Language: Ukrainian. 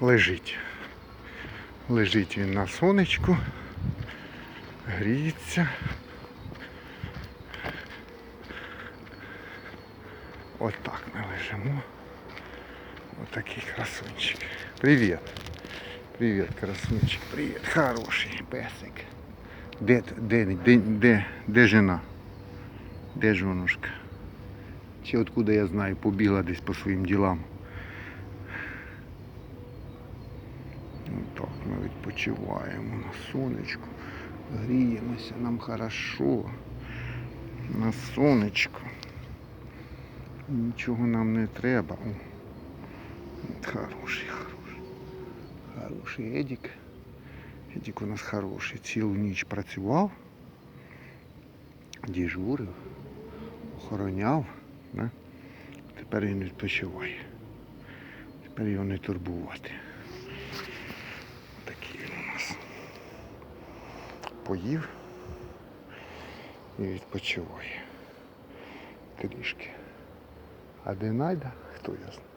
лежить. Лежить він на сонечку, гріється. Отак ми лежимо. Отакий красунчик. Привіт. Привіт, красунчик. Привіт, хороший песик. Де, де, де, де, де жена? Де жонушка? Чи откуда я знаю, побігла десь по своїм ділам. Так, ми відпочиваємо на сонечку. Гріємося, нам хорошо. На сонечку. Нічого нам не треба. Хороший, хороший. Хороший Едік. Едік у нас хороший. Цілу ніч працював, дежурив, охороняв. Да? Тепер він відпочиває. Тепер його не турбувати. Такий він у нас. Поїв і відпочиває. Трішки. А де найда, хто я знає.